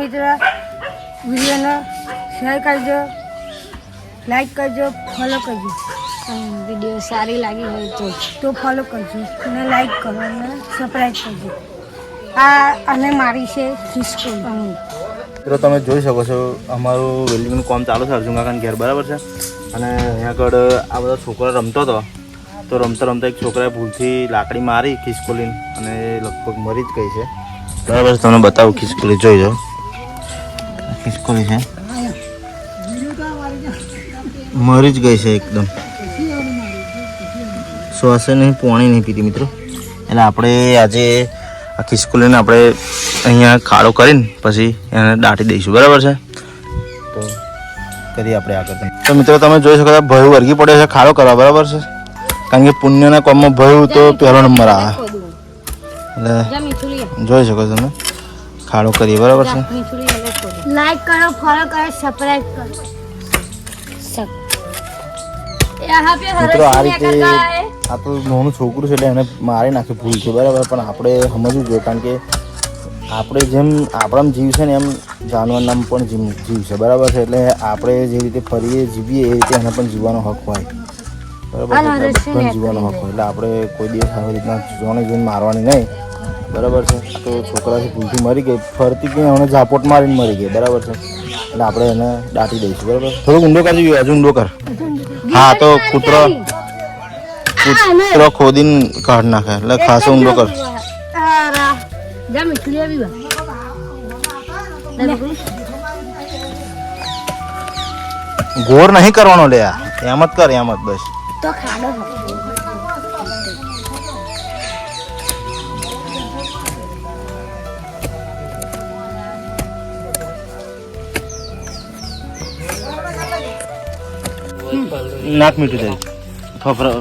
મિત્ર વિડીયોને શેર કરજો લાઈક કરજો ફોલો કરજો. વીડિયો સારી લાગી હોય તો. તો ફોલો કરજો અને લાઈક કરો અને સબસ્ક્રાઈબ કરજો. આ અને મારી છે ખિસકો મિત્રો તમે જોઈ શકો છો અમારું વેલ્ડિંગનું કામ ચાલુ છે અર્જુન કાકાના ઘેર બરાબર છે? અને અહીંયા આગળ આ બધા છોકરા રમતો હતો. તો રમતા રમતા એક છોકરાએ ભૂલથી લાકડી મારી ખિસકોલીને અને લગભગ મરી જ ગઈ છે. બરાબર તમને બતાવું ખિસકોલી જોઈ જાઓ ખિસકોલી છે. મરી જ ગઈ છે એકદમ. શ્વાસે નહીં પાણી નહીં પીતી મિત્રો. એટલે આપણે આજે આ ખિસકોલીને આપણે અહીંયા ખાડો કરીને પછી એને દાટી દઈશું. બરાબર છે? તો કરીએ આપણે આગળ તો મિત્રો તમે જોઈ શકો ભય વર્ગી પડ્યો છે ખાડો કરવા. બરાબર છે? કારણ કે પુણ્યના કોમમાં ભયું તો પહેલો નંબર આવે. એટલે જોઈ શકો તમે. ખાડો કરીએ. બરાબર છે? લાઈક કરો ફોલો કરો સબસ્ક્રાઇબ કરો. મિત્રો આ રીતે આ તો નાનું છોકરું છે એટલે એને મારી નાખ્યું ભૂલ છે બરાબર? પણ આપણે સમજવું જોઈએ કારણ કે આપણે જેમ આપણામાં જીવ છે ને એમ જાનવરનામ પણ જીવ જીવ છે બરાબર છે? એટલે આપણે જે રીતે ફરીએ જીવીએ એ રીતે એને પણ જીવવાનો હક હોય. બરાબર જીવવાનો હક હોય. એટલે આપણે કોઈ દિવસ આવી રીતના જોને જોઈને મારવાની નહીં. બરાબર છે. તો છોકરાથી ભૂલથી મરી ગઈ. ફરતી ગઈ એને ઝાપોટ મારીને મરી ગઈ. બરાબર છે. એટલે આપણે એને દાટી દઈશું. બરાબર? થોડુંક ઊંડો કરજો હજુ ઊંડો કર. હા, તો કૂતરો કૂતરો ખોદીને કાઢ નાખે. એટલે ખાસો ઊંડો કર. ગોર નહીં કરવાનો લે એમ જ કર, એમ જ બસ. તો ખાડો नाक मिटू दे खोबरा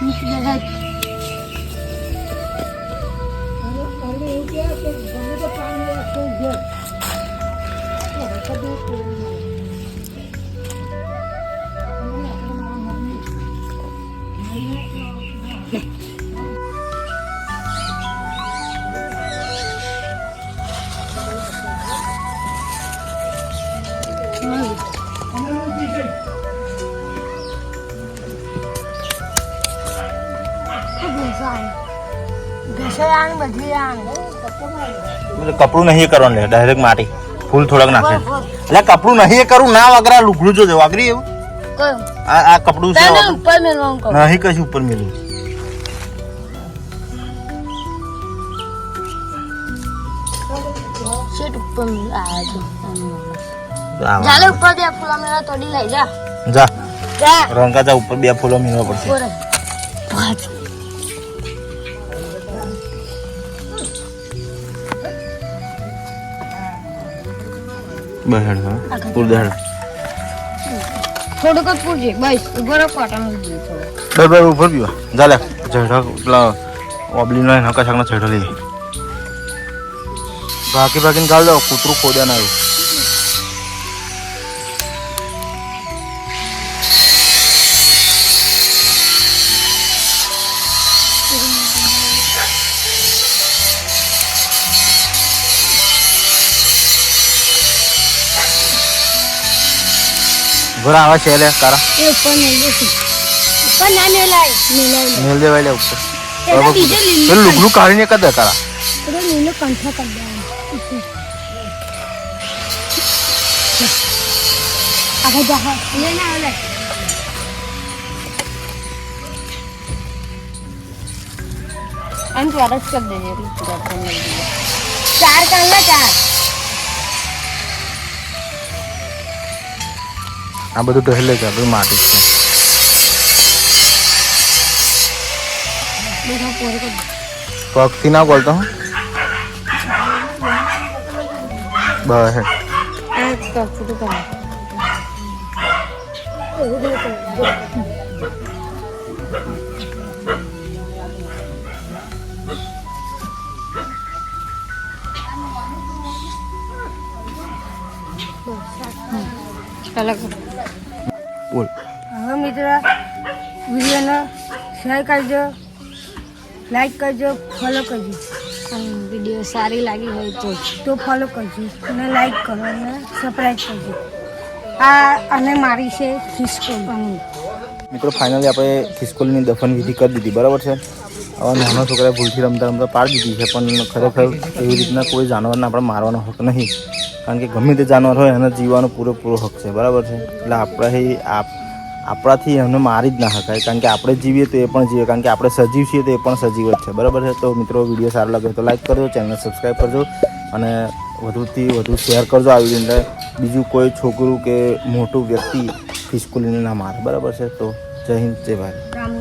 Thank you. કપડું નહીં કરવાનું લે ડાયરેક્ટ માટી. ફૂલ થોડાક નાખે. એટલે કપડું નહીં કરું ના વગરા લુગડું જોજો વાગરી એવું? આ આ કપડું છે ઉપર નહીં કશું ઉપર મેલું. શેટ ઉપર આ જો ચાલે ઉપર દે ફૂલા મેળા તોડી લઈ જા. જા. જા. જા ઉપર બે ફૂલો મેળવા પડશે. બહેડ હા દહેડ થોડુંક જ પૂરજે બસ ઊભો રહો કોટા મૂકી થોડો બે બે ઉપર પીવા જા લે. જઢા પેલા ઓબલીનો એના કશાકનો છેડો લઈ બાકી ભાગીને ગાળ દો. કૂતરું ખોદ્યા ના આવ્યું ઘોડા આવે છે લે કારા. એ ઉપર દેશું ઉપર ના મેલાય મેલાય મેલ દેવાય લે ઉપર એના બીજે લીલું પેલું લુગલું કાઢીને કદ કારા. પેલું લીલો કંઠા કરી દેવાનો. આગળ જા હા. લે ના લે. આમ તો અરજ કરી દેજે. ચાર કાંગા ચાર. આ બધું ટહેલે છે આ બધું માટી જ છે. બધા પોરે કરી પગથી ના બોલતો હું. બસ હે. આ છૂટું બોલ. હવે મિત્ર. વિડીયોને શેર કરજો લાઈક કરજો ફોલો કરજો. અને વીડિયો સારી લાગી હોય તો. તો ફોલો કરજો અને લાઈક કરો અને સબસ્ક્રાઈબ કરજો. આ અને મારી છે ખિસકોલ. મિત્રો ફાઇનલી આપણે ખિસકોલની દફન વિધિ કરી દીધી બરાબર છે? હવે નાના છોકરાએ ભૂલથી રમતા રમતા પાડી દીધી છે પણ ખરેખર એવી રીતના કોઈ જાનવરને આપણે મારવાનો હક નહીં. કારણ કે ગમે તે જાનવર હોય, એને જીવવાનો પૂરેપૂરો હક છે. બરાબર છે? એટલે આપણે આપણાથી એમને મારી જ ના શકાય. કારણ કે આપણે જીવીએ તો એ પણ જીવે. કારણ કે આપણે સજીવ છીએ તો એ પણ સજીવ જ છે. બરાબર છે? તો મિત્રો, વીડિયો સારો લાગે તો લાઈક કરજો ચેનલ સબસ્ક્રાઈબ કરજો અને વધુથી વધુ શેર કરજો આવી રીતે. બીજું કોઈ છોકરું કે મોટું વ્યક્તિ ખિસકોલીને ના મારે. બરાબર છે? તો જય હિન્દ, જય ભારત.